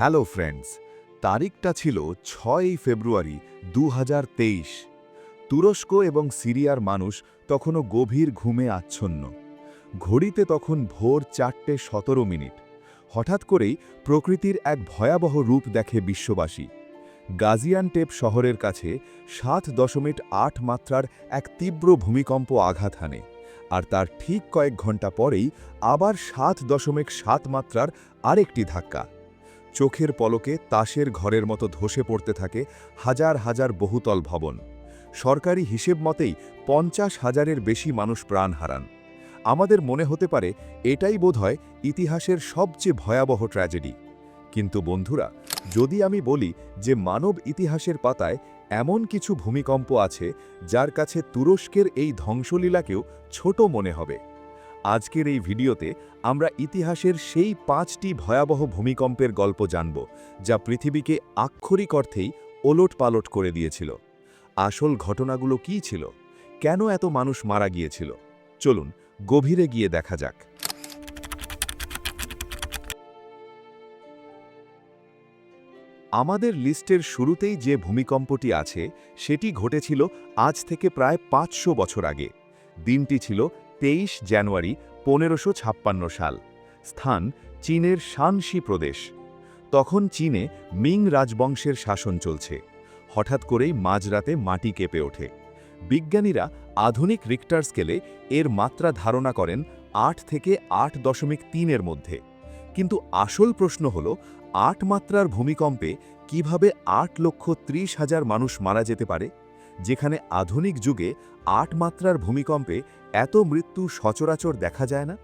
Hello friends, তারিখটা ছিল ছয়ই ফেব্রুয়ারি দু হাজার তেইশ। তুরস্ক এবং সিরিয়ার মানুষ তখনও গভীর ঘুমে আচ্ছন্ন। ঘড়িতে তখন ভোর চারটে সতেরো মিনিট। হঠাৎ করেই প্রকৃতির এক ভয়াবহ রূপ দেখে বিশ্ববাসী। গাজিয়ানটেপ শহরের কাছে সাত দশমিক আট মাত্রার এক তীব্র ভূমিকম্প আঘাত হানে, আর তার ঠিক কয়েক ঘণ্টা পরেই আবার সাত দশমিক সাত মাত্রার আরেকটি ধাক্কা। চোখের পলকে তাসের ঘরের মতো ধসে পড়তে থাকে হাজার হাজার বহুতল ভবন। সরকারি হিসেব মতেই পঞ্চাশ হাজারের বেশি মানুষ প্রাণ হারান। আমাদের মনে হতে পারে এটাই বোধহয় ইতিহাসের সবচেয়ে ভয়াবহ ট্র্যাজেডি। কিন্তু বন্ধুরা, যদি আমি বলি যে মানব ইতিহাসের পাতায় এমন কিছু ভূমিকম্প আছে যার কাছে তুরস্কের এই ধ্বংসলীলাকেও ছোট মনে হবে। আজকের এই ভিডিওতে আমরা ইতিহাসের সেই পাঁচটি ভয়াবহ ভূমিকম্পের গল্প জানব, যা পৃথিবীকে আক্ষরিক অর্থেই ওলট পালট করে দিয়েছিল। আসল ঘটনাগুলো কী ছিল? কেন এত মানুষ মারা গিয়েছিল? চলুন গভীরে গিয়ে দেখা যাক। আমাদের লিস্টের শুরুতেই যে ভূমিকম্পটি আছে, সেটি ঘটেছিল আজ থেকে প্রায় পাঁচশো বছর আগে। দিনটি ছিল তেইশ জানুয়ারি পনেরোশো ছাপ্পান্ন সাল। স্থান চীনের শানসি প্রদেশ। তখন চীনে মিং রাজবংশের শাসন চলছে। হঠাৎ করেই মাঝরাতে মাটি কেঁপে ওঠে। বিজ্ঞানীরা আধুনিক রিক্টার স্কেলে এর মাত্রা ধারণা করেন আট থেকে আট দশমিক তিনের মধ্যে। কিন্তু আসল প্রশ্ন হল, আট মাত্রার ভূমিকম্পে কীভাবে আট লক্ষ ত্রিশ হাজার মানুষ মারা যেতে পারে? যেখানে আধুনিক যুগে আট মাত্রার ভূমিকম্পে এত মৃত্যু সচরাচর দেখা যায় না?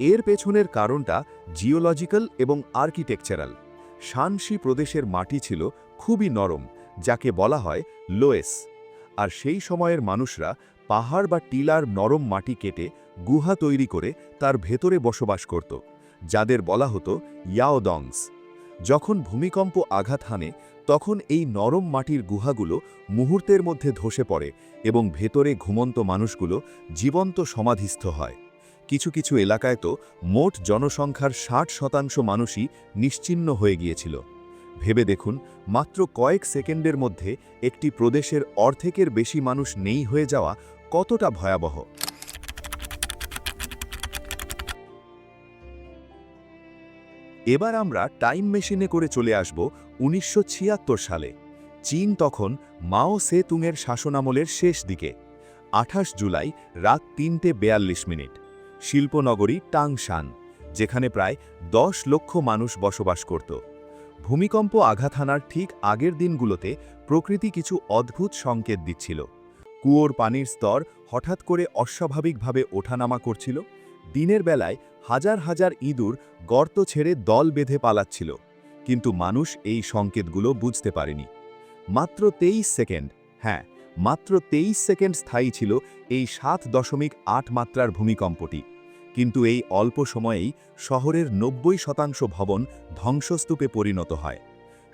এর পেছনের কারণটা জিওলজিক্যাল এবং আর্কিটেকচারাল। শানসি প্রদেশের মাটি ছিল খুবই নরম, যাকে বলা হয় লোয়েস। আর সেই সময়ের মানুষরা পাহাড় বা টিলার নরম মাটি কেটে গুহা তৈরি করে তার ভেতরে বসবাস করত, যাদের বলা হতো ইয়াওদংস। যখন ভূমিকম্প আঘাত হানে তখন এই নরম মাটির গুহাগুলো মুহূর্তের মধ্যে ধসে পড়ে এবং ভেতরে ঘুমন্ত মানুষগুলো জীবন্ত সমাধিস্থ হয়। কিছু কিছু এলাকায় তো মোট জনসংখ্যার ষাট শতাংশ মানুষই নিশ্চিহ্ন হয়ে গিয়েছিল। ভেবে দেখুন, মাত্র কয়েক সেকেন্ডের মধ্যে একটি প্রদেশের অর্ধেকের বেশি মানুষ নেই হয়ে যাওয়া কতটা ভয়াবহ। এবার আমরা টাইম মেশিনে করে চলে আসব উনিশশো ছিয়াত্তর সালে। চীন তখন মাও সে তুংয়ের শাসনামলের শেষ দিকে। আঠাশ জুলাই রাত তিনটে বেয়াল্লিশ মিনিট। শিল্পনগরী টাংশান, যেখানে প্রায় দশ লক্ষ মানুষ বসবাস করত। ভূমিকম্প আঘাত হানার ঠিক আগের দিনগুলোতে প্রকৃতি কিছু অদ্ভুত সংকেত দিচ্ছিল। কুয়োর পানির স্তর হঠাৎ করে অস্বাভাবিকভাবে ওঠানামা করছিল। দিনের বেলায় হাজার হাজার ইঁদুর গর্ত ছেড়ে দল বেঁধে পালাচ্ছিল, কিন্তু মানুষ এই সংকেতগুলো বুঝতে পারেনি। মাত্র তেইশ সেকেন্ড হ্যাঁ মাত্র তেইশ সেকেন্ড স্থায়ী ছিল এই সাত দশমিক আট মাত্রার ভূমিকম্পটি, কিন্তু এই অল্প সময়েই শহরের নব্বই শতাংশ ভবন ধ্বংসস্তূপে পরিণত হয়।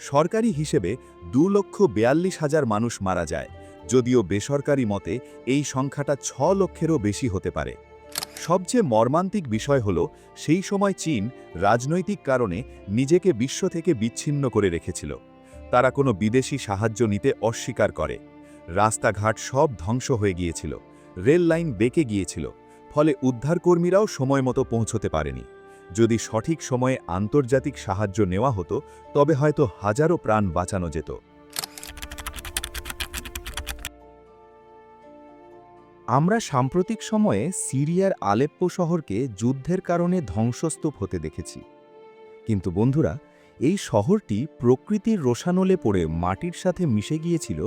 সরকারি হিসেবে দু লক্ষ বেয়াল্লিশ হাজার মানুষ মারা যায়, যদিও বেসরকারি মতে এই সংখ্যাটা ছ লক্ষেরও বেশি হতে পারে। সবচেয়ে মর্মান্তিক বিষয় হল, সেই সময় চীন রাজনৈতিক কারণে নিজেকে বিশ্ব থেকে বিচ্ছিন্ন করে রেখেছিল। তারা কোনো বিদেশি সাহায্য নিতে অস্বীকার করে। রাস্তাঘাট সব ধ্বংস হয়ে গিয়েছিল। রেল লাইন বেঁকে গিয়েছিল। ফলে উদ্ধারকর্মীরাও সময় মতো পৌঁছতে পারেনি। যদি সঠিক সময়ে আন্তর্জাতিক সাহায্য নেওয়া হতো, তবে হয়তো হাজারো প্রাণ বাঁচানো যেত। আমরা সাম্প্রতিক সময়ে সিরিয়ার আলেপ্পো শহরকে যুদ্ধের কারণে ধ্বংসস্তূপ হতে দেখেছি। কিন্তু বন্ধুরা, এই শহরটি প্রকৃতির রোশানলে পড়ে মাটির সাথে মিশে গিয়েছিল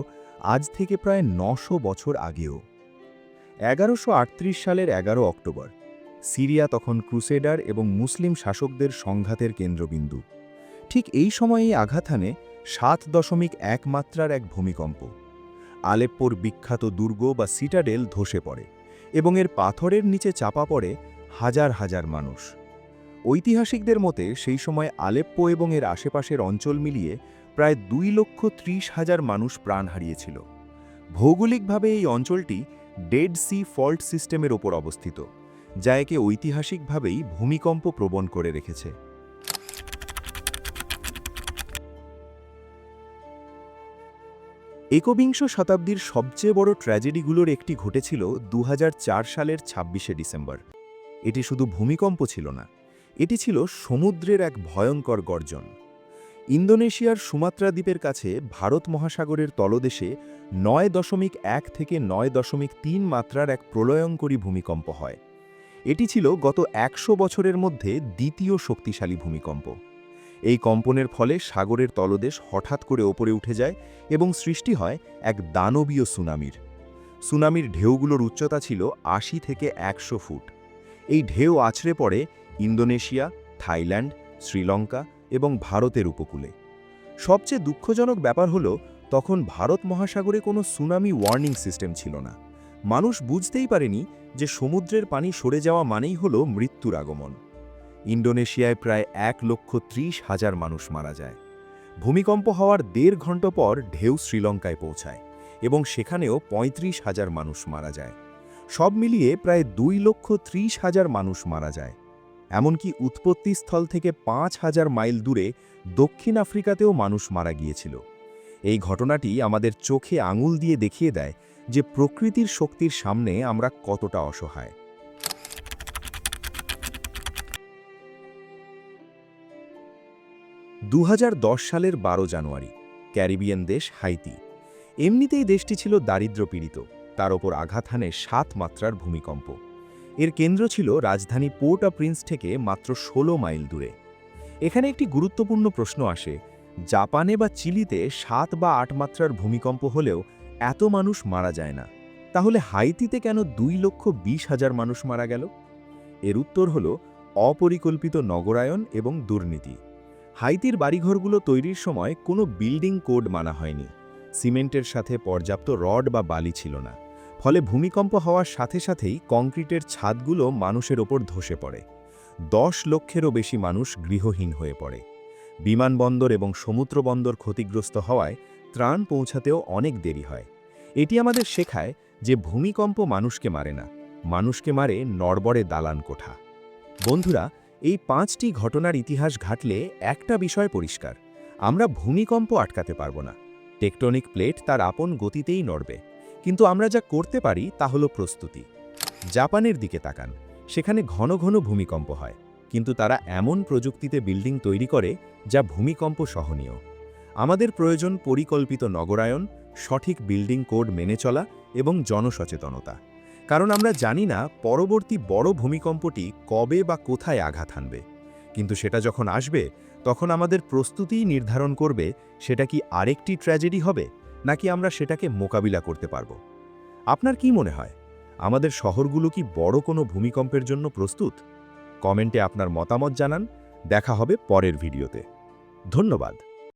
আজ থেকে প্রায় নশো বছর আগেও। এগারোশো সালের এগারো অক্টোবর, সিরিয়া তখন ক্রুসেডার এবং মুসলিম শাসকদের সংঘাতের কেন্দ্রবিন্দু। ঠিক এই সময়েই আঘাত হানে সাত দশমিক এক মাত্রার এক ভূমিকম্প। আলেপ্পোর বিখ্যাত দুর্গ বা সিটাডেল ধসে পড়ে এবং এর পাথরের নিচে চাপা পড়ে হাজার হাজার মানুষ। ঐতিহাসিকদের মতে সেই সময় আলেপ্পো এবং এর আশেপাশের অঞ্চল মিলিয়ে প্রায় দুই লক্ষ ত্রিশ হাজার মানুষ প্রাণ হারিয়েছিল। ভৌগোলিকভাবে এই অঞ্চলটি ডেড সি ফল্ট সিস্টেমের ওপর অবস্থিত, যা একে ঐতিহাসিকভাবেই ভূমিকম্প প্রবণ করে রেখেছে। একবিংশ শতাব্দীর সবচেয়ে বড় ট্র্যাজেডিগুলোর একটি ঘটেছিল দু হাজার চার সালের ছাব্বিশে ডিসেম্বর। এটি শুধু ভূমিকম্প ছিল না, এটি ছিল সমুদ্রের এক ভয়ঙ্কর গর্জন। ইন্দোনেশিয়ার সুমাত্রা দ্বীপের কাছে ভারত মহাসাগরের তলদেশে নয় দশমিক এক থেকে নয় দশমিক তিন মাত্রার এক প্রলয়ঙ্করী ভূমিকম্প হয়। এটি ছিল গত একশো বছরের মধ্যে দ্বিতীয় শক্তিশালী ভূমিকম্প। এই কম্পনের ফলে সাগরের তলদেশ হঠাৎ করে ওপরে উঠে যায় এবং সৃষ্টি হয় এক দানবীয় সুনামির। সুনামির ঢেউগুলোর উচ্চতা ছিল আশি থেকে একশো ফুট। এই ঢেউ আছড়ে পড়ে ইন্দোনেশিয়া, থাইল্যান্ড, শ্রীলঙ্কা এবং ভারতের উপকূলে। সবচেয়ে দুঃখজনক ব্যাপার হলো, তখন ভারত মহাসাগরে কোনো সুনামি ওয়ার্নিং সিস্টেম ছিল না। মানুষ বুঝতেই পারেনি যে সমুদ্রের পানি সরে যাওয়া মানেই হলো মৃত্যুর আগমন। ইন্দোনেশিয়ায় প্রায় এক লক্ষ ত্রিশ হাজার মানুষ মারা যায়। ভূমিকম্প হওয়ার দেড় ঘণ্টা পর ঢেউ শ্রীলঙ্কায় পৌঁছায় এবং সেখানেও পঁয়ত্রিশ হাজার মানুষ মারা যায়। সব মিলিয়ে প্রায় দুই লক্ষ ত্রিশ হাজার মানুষ মারা যায়। এমনকি উৎপত্তিস্থল থেকে পাঁচ হাজার মাইল দূরে দক্ষিণ আফ্রিকাতেও মানুষ মারা গিয়েছিল। এই ঘটনাটি আমাদের চোখে আঙুল দিয়ে দেখিয়ে দেয় যে প্রকৃতির শক্তির সামনে আমরা কতটা অসহায়। দু হাজার দশ সালের বারো জানুয়ারি, ক্যারিবিয়ান দেশ হাইতি। এমনিতেই দেশটি ছিল দারিদ্র্যপীড়িত তার ওপর আঘাত হানে সাত মাত্রার ভূমিকম্প। এর কেন্দ্র ছিল রাজধানী পোর্ট অ প্রিন্স থেকে মাত্র ১৬ মাইল দূরে। এখানে একটি গুরুত্বপূর্ণ প্রশ্ন আসে, জাপানে বা চিলিতে সাত বা আট মাত্রার ভূমিকম্প হলেও এত মানুষ মারা যায় না। তাহলে হাইতিতে কেন দুই লক্ষ বিশ হাজার মানুষ মারা গেল? এর উত্তর হল, অপরিকল্পিত নগরায়ন এবং দুর্নীতি। হাইতির বাড়িঘরগুলো তৈরির সময় কোনো বিল্ডিং কোড মানা হয়নি। সিমেন্টের সাথে পর্যাপ্ত রড বা বালি ছিল না। ফলে ভূমিকম্প হওয়ার সাথে সাথেই কংক্রিটের ছাদগুলো মানুষের ওপর ধসে পড়ে। দশ লক্ষেরও বেশি মানুষ গৃহহীন হয়ে পড়ে। বিমানবন্দর এবং সমুদ্রবন্দর ক্ষতিগ্রস্ত হওয়ায় ত্রাণ পৌঁছাতেও অনেক দেরি হয়। এটি আমাদের শেখায় যে ভূমিকম্প মানুষকে মারে না। মানুষকে মারে নড়বড়ে দালান কোঠা। বন্ধুরা এই পাঁচটি ঘটনার ইতিহাস ঘাটলে একটা বিষয় পরিষ্কার, আমরা ভূমিকম্প আটকাতে পারব না। টেকটনিক প্লেট তার আপন গতিতেই নড়বে, কিন্তু আমরা যা করতে পারি তা হলো প্রস্তুতি। জাপানের দিকে তাকান, সেখানে ঘন ঘন ভূমিকম্প হয়, কিন্তু তারা এমন প্রযুক্তিতে বিল্ডিং তৈরি করে যা ভূমিকম্প সহনীয়। আমাদের প্রয়োজন পরিকল্পিত নগরায়ন, সঠিক বিল্ডিং কোড মেনে চলা এবং জনসচেতনতা। কারণ আমরা জানি না পরবর্তী বড় ভূমিকম্পটি কবে বা কোথায় আঘাত হানবে কিন্তু সেটা যখন আসবে, তখন আমাদের প্রস্তুতিই নির্ধারণ করবে সেটা কি আরেকটি ট্র্যাজেডি হবে, নাকি আমরা সেটাকে মোকাবিলা করতে পারব। আপনার কি মনে হয়? আমাদের শহরগুলো কি বড় কোনো ভূমিকম্পের জন্য প্রস্তুত? কমেন্টে আপনার মতামত জানান। দেখা হবে পরের ভিডিওতে। ধন্যবাদ।